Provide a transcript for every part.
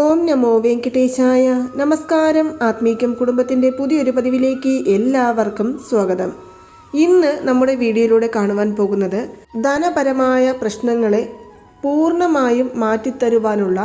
ഓം നമോ വെങ്കടേശായ നമസ്കാരം. ആത്മീകം കുടുംബത്തിന്റെ പുതിയൊരു പതിവിലേക്ക് എല്ലാവർക്കും സ്വാഗതം. ഇന്ന് നമ്മുടെ വീഡിയോയിലൂടെ കാണുവാൻ പോകുന്നത് ധനപരമായ പ്രശ്നങ്ങളെ പൂർണമായും മാറ്റിത്തരുവാനുള്ള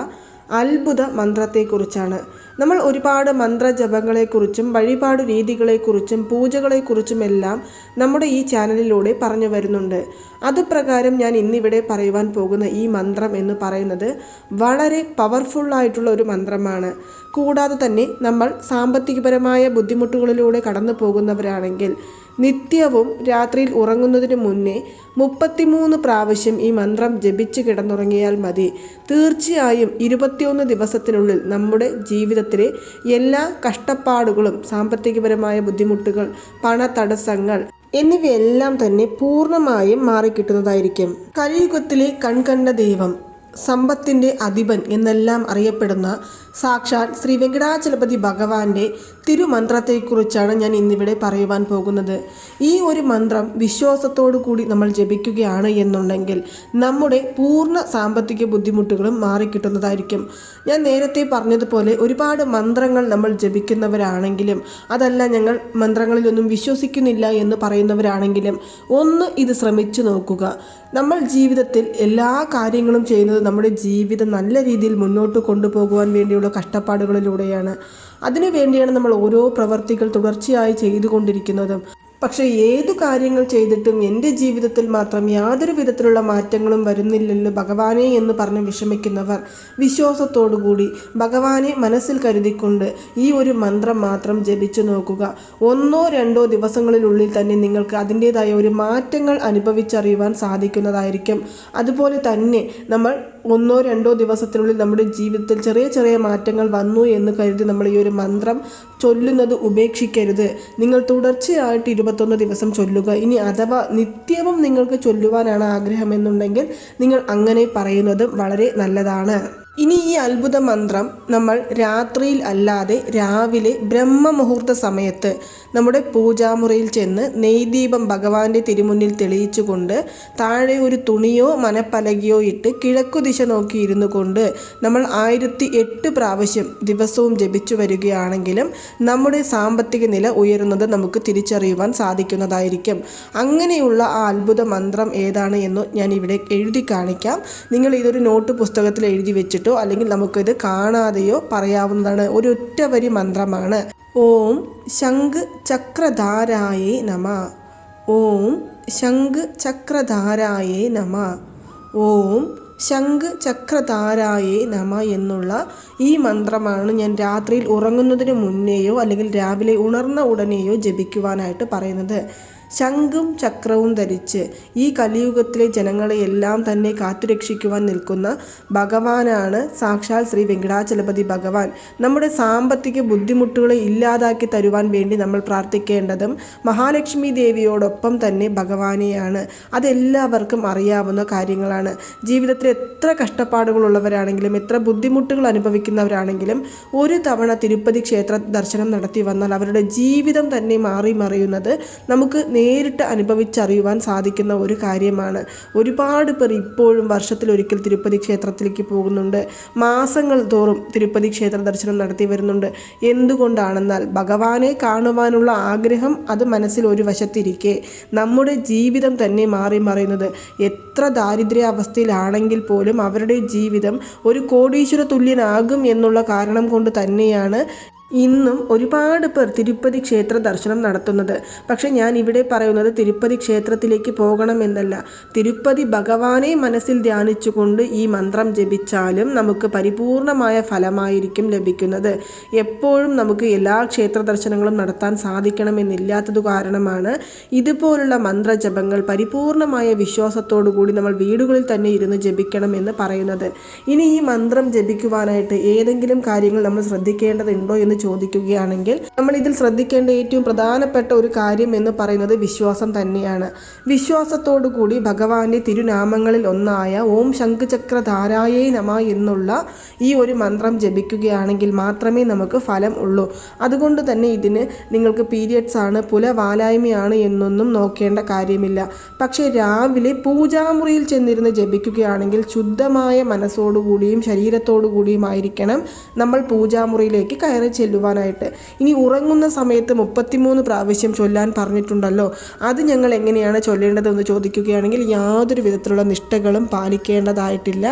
അത്ഭുത മന്ത്രത്തെക്കുറിച്ചാണ്. നമ്മൾ ഒരുപാട് മന്ത്രജപങ്ങളെക്കുറിച്ചും വഴിപാട് രീതികളെക്കുറിച്ചും പൂജകളെക്കുറിച്ചുമെല്ലാം നമ്മുടെ ഈ ചാനലിലൂടെ പറഞ്ഞു വരുന്നുണ്ട്. അതുപ്രകാരം ഞാൻ ഇന്നിവിടെ പറയുവാൻ പോകുന്ന ഈ മന്ത്രം എന്ന് പറയുന്നത് വളരെ പവർഫുള്ളായിട്ടുള്ള ഒരു മന്ത്രമാണ്. കൂടാതെ തന്നെ നമ്മൾ സാമ്പത്തികപരമായ ബുദ്ധിമുട്ടുകളിലൂടെ കടന്നു പോകുന്നവരാണെങ്കിൽ നിത്യവും രാത്രിയിൽ ഉറങ്ങുന്നതിന് മുന്നേ മുപ്പത്തിമൂന്ന് പ്രാവശ്യം ഈ മന്ത്രം ജപിച്ച് കിടന്നുറങ്ങിയാൽ മതി. തീർച്ചയായും ഇരുപത്തിയൊന്ന് ദിവസത്തിനുള്ളിൽ നമ്മുടെ ജീവിതത്തിലെ എല്ലാ കഷ്ടപ്പാടുകളും സാമ്പത്തികപരമായ ബുദ്ധിമുട്ടുകൾ പണതടസ്സങ്ങൾ എന്നിവയെല്ലാം തന്നെ പൂർണമായും മാറിക്കിട്ടുന്നതായിരിക്കും. കലിയുഗത്തിലെ കൺകണ്ട ദൈവം സമ്പത്തിന്റെ അധിപൻ എന്നെല്ലാം അറിയപ്പെടുന്ന സാക്ഷാൽ ശ്രീ വെങ്കടാചലപതി ഭഗവാന്റെ തിരുമന്ത്രത്തെക്കുറിച്ചാണ് ഞാൻ ഇന്നിവിടെ പറയുവാൻ പോകുന്നത്. ഈ ഒരു മന്ത്രം വിശ്വാസത്തോടു കൂടി നമ്മൾ ജപിക്കുകയാണ് എന്നുണ്ടെങ്കിൽ നമ്മുടെ പൂർണ സാമ്പത്തിക ബുദ്ധിമുട്ടുകളും മാറിക്കിട്ടുന്നതായിരിക്കും. ഞാൻ നേരത്തെ പറഞ്ഞതുപോലെ ഒരുപാട് മന്ത്രങ്ങൾ നമ്മൾ ജപിക്കുന്നവരാണെങ്കിലും അതല്ല ഞങ്ങൾ മന്ത്രങ്ങളിലൊന്നും വിശ്വസിക്കുന്നില്ല എന്ന് പറയുന്നവരാണെങ്കിലും ഒന്ന് ഇത് ശ്രമിച്ചു നോക്കുക. നമ്മൾ ജീവിതത്തിൽ എല്ലാ കാര്യങ്ങളും ചെയ്യുന്നത് നമ്മുടെ ജീവിതം നല്ല രീതിയിൽ മുന്നോട്ട് കൊണ്ടുപോകുവാൻ വേണ്ടിയുള്ള കഷ്ടപ്പാടുകളിലൂടെയാണ്. അതിനു വേണ്ടിയാണ് നമ്മൾ ഓരോ പ്രവർത്തികൾ തുടർച്ചയായി ചെയ്തുകൊണ്ടിരിക്കുന്നതും. പക്ഷേ ഏതു കാര്യങ്ങൾ ചെയ്തിട്ടും എന്റെ ജീവിതത്തിൽ മാത്രം യാതൊരു വിധത്തിലുള്ള മാറ്റങ്ങളും വരുന്നില്ലല്ലോ ഭഗവാനെ എന്ന് പറഞ്ഞ് വിഷമിക്കുന്നവർ വിശ്വാസത്തോടുകൂടി ഭഗവാനെ മനസ്സിൽ കരുതിക്കൊണ്ട് ഈ ഒരു മന്ത്രം മാത്രം ജപിച്ചു നോക്കുക. ഒന്നോ രണ്ടോ ദിവസങ്ങളിലുള്ളിൽ തന്നെ നിങ്ങൾക്ക് അതിന്റെതായ ഒരു മാറ്റങ്ങൾ അനുഭവിച്ചറിയുവാൻ സാധിക്കുന്നതായിരിക്കും. അതുപോലെ തന്നെ നമ്മൾ ഒന്നോ രണ്ടോ ദിവസത്തിനുള്ളിൽ നമ്മുടെ ജീവിതത്തിൽ ചെറിയ ചെറിയ മാറ്റങ്ങൾ വന്നു എന്ന് കരുതി നമ്മൾ ഈ ഒരു മന്ത്രം ചൊല്ലുന്നത് ഉപേക്ഷിക്കരുത്. നിങ്ങൾ തുടർച്ചയായിട്ട് ഇരുപത്തൊന്ന് ദിവസം ചൊല്ലുക. ഇനി അഥവാ നിത്യവും നിങ്ങൾക്ക് ചൊല്ലുവാനാണ് ആഗ്രഹമെന്നുണ്ടെങ്കിൽ നിങ്ങൾ അങ്ങനെ പറയുന്നതും വളരെ നല്ലതാണ്. ഇനി ഈ അത്ഭുത മന്ത്രം നമ്മൾ രാത്രിയിൽ അല്ലാതെ രാവിലെ ബ്രഹ്മമുഹൂർത്ത സമയത്ത് നമ്മുടെ പൂജാമുറിയിൽ ചെന്ന് നെയ്ദീപം ഭഗവാന്റെ തിരുമുന്നിൽ തെളിയിച്ചുകൊണ്ട് താഴെ ഒരു തുണിയോ മനപ്പലകയോ ഇട്ട് കിഴക്കു ദിശ നോക്കി ഇരുന്നു കൊണ്ട് നമ്മൾ ആയിരത്തി എട്ട് പ്രാവശ്യം ദിവസവും ജപിച്ചു വരികയാണെങ്കിലും നമ്മുടെ സാമ്പത്തിക നില ഉയരുന്നത് നമുക്ക് തിരിച്ചറിയുവാൻ സാധിക്കുന്നതായിരിക്കും. അങ്ങനെയുള്ള ആ അത്ഭുത മന്ത്രം ഏതാണ് എന്ന് ഞാൻ ഇവിടെ എഴുതി കാണിക്കാം. നിങ്ങൾ ഇതൊരു നോട്ട് പുസ്തകത്തിൽ എഴുതി വെച്ചിട്ടോ അല്ലെങ്കിൽ നമുക്കിത് കാണാതെയോ പറയാവുന്നതാണ്. ഒരു ഒറ്റ വരി മന്ത്രമാണ്. ഓം ശംഖ് ചക്രധാരായേ നമ. ഓം ശംഖ് ചക്രധാരായേ നമ. ഓം ശംഖ് ചക്രധാരായേ നമ എന്നുള്ള ഈ മന്ത്രമാണ് ഞാൻ രാത്രിയിൽ ഉറങ്ങുന്നതിന് മുന്നേയോ അല്ലെങ്കിൽ രാവിലെ ഉണർന്ന ഉടനെയോ ജപിക്കുവാനായിട്ട് പറയുന്നത്. ശംഖും ചക്രവും ധരിച്ച് ഈ കലിയുഗത്തിലെ ജനങ്ങളെയെല്ലാം തന്നെ കാത്തുരക്ഷിക്കുവാൻ നിൽക്കുന്ന ഭഗവാനാണ് സാക്ഷാൽ ശ്രീ വെങ്കടാചലപതി ഭഗവാൻ. നമ്മുടെ സാമ്പത്തിക ബുദ്ധിമുട്ടുകളെ ഇല്ലാതാക്കി തരുവാൻ വേണ്ടി നമ്മൾ പ്രാർത്ഥിക്കേണ്ടതും മഹാലക്ഷ്മി ദേവിയോടൊപ്പം തന്നെ ഭഗവാനെയാണ്. അതെല്ലാവർക്കും അറിയാവുന്ന കാര്യങ്ങളാണ്. ജീവിതത്തിൽ എത്ര കഷ്ടപ്പാടുകളുള്ളവരാണെങ്കിലും എത്ര ബുദ്ധിമുട്ടുകൾ അനുഭവിക്കുന്നവരാണെങ്കിലും ഒരു തവണ തിരുപ്പതി ക്ഷേത്ര ദർശനം നടത്തി വന്നാൽ അവരുടെ ജീവിതം തന്നെ മാറി മറിയുന്നത് നമുക്ക് നേരിട്ട് അനുഭവിച്ചറിയുവാൻ സാധിക്കുന്ന ഒരു കാര്യമാണ്. ഒരുപാട് പേർ ഇപ്പോഴും വർഷത്തിലൊരിക്കൽ തിരുപ്പതി ക്ഷേത്രത്തിലേക്ക് പോകുന്നുണ്ട്. മാസങ്ങൾ തോറും തിരുപ്പതി ക്ഷേത്ര ദർശനം നടത്തി വരുന്നുണ്ട്. എന്തുകൊണ്ടാണെന്നാൽ ഭഗവാനെ കാണുവാനുള്ള ആഗ്രഹം അത് മനസ്സിൽ ഒരു വശത്തിരിക്കെ. നമ്മുടെ ജീവിതം തന്നെ മാറി മറിയുന്നത്. എത്ര ദാരിദ്ര്യാവസ്ഥയിലാണെങ്കിൽ പോലും അവരുടെ ജീവിതം ഒരു കോടീശ്വര തുല്യനാകും എന്നുള്ള കാരണം കൊണ്ട് തന്നെയാണ് ഇന്നും ഒരുപാട് പേർ തിരുപ്പതി ക്ഷേത്ര ദർശനം നടത്തുന്നത്. പക്ഷെ ഞാൻ ഇവിടെ പറയുന്നത് തിരുപ്പതി ക്ഷേത്രത്തിലേക്ക് പോകണമെന്നല്ല. തിരുപ്പതി ഭഗവാനെ മനസ്സിൽ ധ്യാനിച്ചുകൊണ്ട് ഈ മന്ത്രം ജപിച്ചാലും നമുക്ക് പരിപൂർണമായ ഫലമായിരിക്കും ലഭിക്കുന്നത്. എപ്പോഴും നമുക്ക് എല്ലാ ക്ഷേത്ര ദർശനങ്ങളും നടത്താൻ സാധിക്കണമെന്നില്ലാത്തത് കാരണമാണ് ഇതുപോലുള്ള മന്ത്രജപങ്ങൾ പരിപൂർണമായ വിശ്വാസത്തോടു കൂടി നമ്മൾ വീടുകളിൽ തന്നെ ഇരുന്ന് ജപിക്കണമെന്ന് പറയുന്നത്. ഇനി ഈ മന്ത്രം ജപിക്കുവാനായിട്ട് ഏതെങ്കിലും കാര്യങ്ങൾ നമ്മൾ ശ്രദ്ധിക്കേണ്ടതുണ്ടോ എന്ന് ചോദിക്കുകയാണെങ്കിൽ നമ്മൾ ഇതിൽ ശ്രദ്ധിക്കേണ്ട ഏറ്റവും പ്രധാനപ്പെട്ട ഒരു കാര്യം എന്ന് പറയുന്നത് വിശ്വാസം തന്നെയാണ്. വിശ്വാസത്തോടു കൂടി ഭഗവാന്റെ തിരുനാമങ്ങളിൽ ഒന്നായ ഓം ശംഖുചക്രധാരായേ നമ എന്നുള്ള ഈ ഒരു മന്ത്രം ജപിക്കുകയാണെങ്കിൽ മാത്രമേ നമുക്ക് ഫലം ഉള്ളൂ. അതുകൊണ്ട് തന്നെ ഇതിന് നിങ്ങൾക്ക് പീരിയഡ്സ് ആണ് പുലവാലായ്മയാണ് എന്നൊന്നും നോക്കേണ്ട കാര്യമില്ല. പക്ഷേ രാവിലെ പൂജാമുറിയിൽ ചെന്നിരുന്ന് ജപിക്കുകയാണെങ്കിൽ ശുദ്ധമായ മനസ്സോടുകൂടിയും ശരീരത്തോടു കൂടിയുമായിരിക്കണം നമ്മൾ പൂജാമുറിയിലേക്ക് കയറി ചെല്ലുവാനായിട്ട്. ഇനി ഉറങ്ങുന്ന സമയത്ത് മുപ്പത്തിമൂന്ന് പ്രാവശ്യം ചൊല്ലാൻ പറഞ്ഞിട്ടുണ്ടല്ലോ. അത് ഞങ്ങൾ എങ്ങനെയാണ് ചൊല്ലേണ്ടതെന്ന് ചോദിക്കുകയാണെങ്കിൽ യാതൊരു വിധത്തിലുള്ള നിഷ്ഠകളും പാലിക്കേണ്ടതായിട്ടില്ല.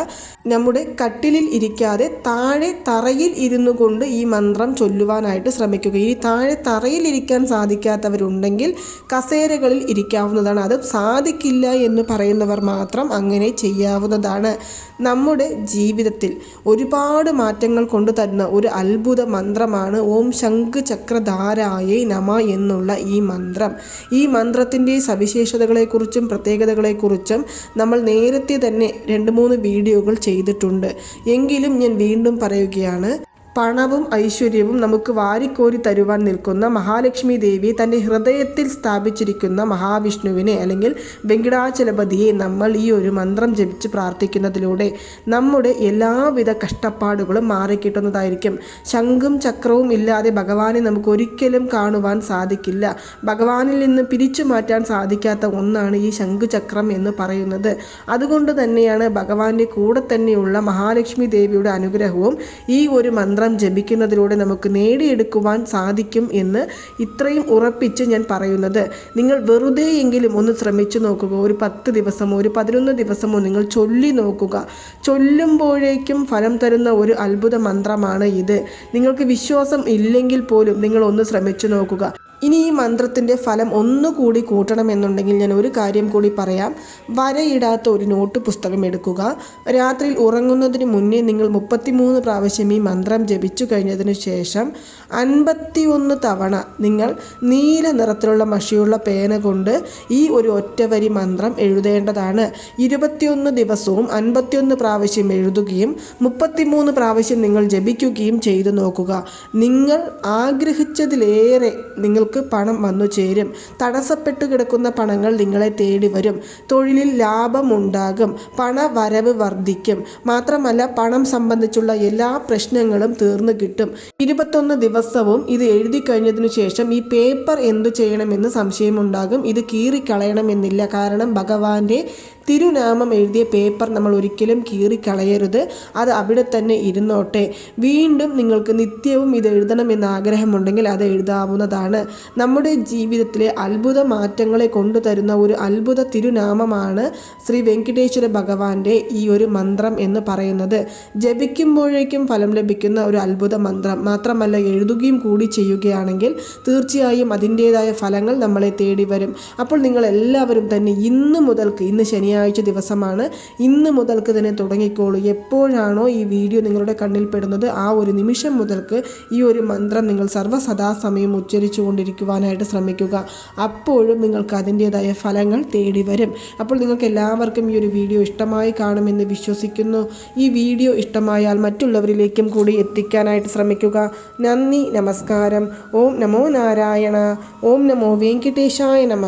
നമ്മുടെ കട്ടിലിൽ ഇരിക്കാതെ താഴെ തറയിൽ ഇരുന്നു കൊണ്ട് ഈ മന്ത്രം ചൊല്ലുവാനായിട്ട് ശ്രമിക്കുക. ഇനി താഴെ തറയിൽ ഇരിക്കാൻ സാധിക്കാത്തവരുണ്ടെങ്കിൽ കസേരകളിൽ ഇരിക്കാവുന്നതാണ്. അത് സാധിക്കില്ല എന്ന് പറയുന്നവർ മാത്രം അങ്ങനെ ചെയ്യാവുന്നതാണ്. നമ്മുടെ ജീവിതത്തിൽ ഒരുപാട് മാറ്റങ്ങൾ കൊണ്ടുതരുന്ന ഒരു അത്ഭുത മന്ത്രമാണ് ഓം ശംഖ് ചക്രധാരായേ നമ എന്നുള്ള ഈ മന്ത്രം. ഈ മന്ത്രത്തിന്റെ സവിശേഷതകളെക്കുറിച്ചും പ്രത്യേകതകളെക്കുറിച്ചും നമ്മൾ നേരത്തെ തന്നെ രണ്ട് മൂന്ന് വീഡിയോകൾ ചെയ്തിട്ടുണ്ട്. എങ്കിലും ഞാൻ വീണ്ടും പറയുകയാണ് പണവും ഐശ്വര്യവും നമുക്ക് വാരിക്കോരി തരുവാൻ നിൽക്കുന്ന മഹാലക്ഷ്മി ദേവി തന്റെ ഹൃദയത്തിൽ സ്ഥാപിച്ചിരിക്കുന്ന മഹാവിഷ്ണുവിനെ അല്ലെങ്കിൽ വെങ്കിടാചലപതിയെ നമ്മൾ ഈ ഒരു മന്ത്രം ജപിച്ച് പ്രാർത്ഥിക്കുന്നതിലൂടെ നമ്മുടെ എല്ലാവിധ കഷ്ടപ്പാടുകളും മാറിക്കിട്ടുന്നതായിരിക്കും. ശംഖും ചക്രവും ഇല്ലാതെ ഭഗവാനെ നമുക്ക് ഒരിക്കലും കാണുവാൻ സാധിക്കില്ല. ഭഗവാനിൽ നിന്ന് പിരിച്ചു മാറ്റാൻ സാധിക്കാത്ത ഒന്നാണ് ഈ ശംഖുചക്രം എന്ന് പറയുന്നത്. അതുകൊണ്ട് തന്നെയാണ് ഭഗവാന്റെ കൂടെ തന്നെയുള്ള മഹാലക്ഷ്മി ദേവിയുടെ അനുഗ്രഹവും ഈ ഒരു മന്ത്രം മന്ത്രം ജപിക്കുന്നതിലൂടെ നമുക്ക് നേടിയെടുക്കുവാൻ സാധിക്കും എന്ന് ഇത്രയും ഉറപ്പിച്ച് ഞാൻ പറയുന്നത്. നിങ്ങൾ വെറുതെയെങ്കിലും ഒന്ന് ശ്രമിച്ചു നോക്കുക. ഒരു പത്ത് ദിവസമോ ഒരു പതിനൊന്ന് ദിവസമോ നിങ്ങൾ ചൊല്ലി നോക്കുക. ചൊല്ലുമ്പോഴേക്കും ഫലം തരുന്ന ഒരു അത്ഭുത മന്ത്രമാണ് ഇത്. നിങ്ങൾക്ക് വിശ്വാസം ഇല്ലെങ്കിൽ പോലും നിങ്ങൾ ഒന്ന് ശ്രമിച്ചു നോക്കുക. ഇനി ഈ മന്ത്രത്തിന്റെ ഫലം ഒന്നുകൂടി കൂട്ടണമെന്നുണ്ടെങ്കിൽ ഞാൻ ഒരു കാര്യം കൂടി പറയാം. വരയിടാത്ത ഒരു നോട്ട് പുസ്തകം എടുക്കുക. രാത്രിയിൽ ഉറങ്ങുന്നതിന് മുന്നേ നിങ്ങൾ മുപ്പത്തിമൂന്ന് പ്രാവശ്യം ഈ മന്ത്രം ജപിച്ചു കഴിഞ്ഞതിന് ശേഷം അൻപത്തിയൊന്ന് തവണ നിങ്ങൾ നീല നിറത്തിലുള്ള മഷിയുള്ള പേന കൊണ്ട് ഈ ഒരു ഒറ്റവരി മന്ത്രം എഴുതേണ്ടതാണ്. ഇരുപത്തിയൊന്ന് ദിവസവും അൻപത്തിയൊന്ന് പ്രാവശ്യം എഴുതുകയും മുപ്പത്തിമൂന്ന് പ്രാവശ്യം നിങ്ങൾ ജപിക്കുകയും ചെയ്തു നോക്കുക. നിങ്ങൾ ആഗ്രഹിച്ചതിലേറെ നിങ്ങൾ നിങ്ങൾക്ക് പണം വന്നു ചേരും. തടസ്സപ്പെട്ടു കിടക്കുന്ന പണങ്ങൾ നിങ്ങളെ തേടി വരും. തൊഴിലിൽ ലാഭമുണ്ടാകും. പണവരവ് വർദ്ധിക്കും. മാത്രമല്ല പണം സംബന്ധിച്ചുള്ള എല്ലാ പ്രശ്നങ്ങളും തീർന്നു കിട്ടും. ഇരുപത്തൊന്ന് ദിവസവും ഇത് എഴുതി കഴിഞ്ഞതിനു ശേഷം ഈ പേപ്പർ എന്തു ചെയ്യണമെന്ന് സംശയമുണ്ടാകും. ഇത് കീറിക്കളയണമെന്നില്ല. കാരണം ഭഗവാന്റെ തിരുനാമം എഴുതിയ പേപ്പർ നമ്മൾ ഒരിക്കലും കീറിക്കളയരുത്. അത് അവിടെ തന്നെ ഇരുന്നോട്ടെ. വീണ്ടും നിങ്ങൾക്ക് നിത്യവും ഇത് എഴുതണമെന്ന് ആഗ്രഹമുണ്ടെങ്കിൽ അത് എഴുതാവുന്നതാണ്. നമ്മുടെ ജീവിതത്തിലെ അത്ഭുത മാറ്റങ്ങളെ കൊണ്ടുതരുന്ന ഒരു അത്ഭുത തിരുനാമമാണ് ശ്രീ വെങ്കടേശ്വര ഭഗവാന്റെ ഈ ഒരു മന്ത്രം എന്ന് പറയുന്നത്. ജപിക്കുമ്പോഴേക്കും ഫലം ലഭിക്കുന്ന ഒരു അത്ഭുത മന്ത്രം. മാത്രമല്ല എഴുതുകയും കൂടി ചെയ്യുകയാണെങ്കിൽ തീർച്ചയായും അതിന്റെതായ ഫലങ്ങൾ നമ്മളെ തേടി വരും അപ്പോൾ നിങ്ങൾ എല്ലാവരും തന്നെ ഇന്ന് മുതൽക്ക് ഇന്ന് ശനിയാഴ്ച ദിവസമാണ്. ഇന്ന് മുതൽക്ക് തന്നെ തുടങ്ങിക്കോളൂ. എപ്പോഴാണോ ഈ വീഡിയോ നിങ്ങളുടെ കണ്ണിൽ പെടുന്നത് ആ ഒരു നിമിഷം മുതൽക്ക് ഈ ഒരു മന്ത്രം നിങ്ങൾ സർവസദാസമയം ഉച്ചരിച്ചു കൊണ്ടിരിക്കുവാനായിട്ട് ശ്രമിക്കുക. അപ്പോഴും നിങ്ങൾക്ക് അതിന്റെതായ ഫലങ്ങൾ തേടി വരും. അപ്പോൾ നിങ്ങൾക്ക് എല്ലാവർക്കും ഈ ഒരു വീഡിയോ ഇഷ്ടമായി കാണുമെന്ന് വിശ്വസിക്കുന്നു. ഈ വീഡിയോ ഇഷ്ടമായാൽ മറ്റുള്ളവരിലേക്കും കൂടി എത്തിക്കാനായിട്ട് ശ്രമിക്കുക. നന്ദി നമസ്കാരം. ഓം നമോ നാരായണ. ഓം നമോ വെങ്കിട്ടേശായ നമ.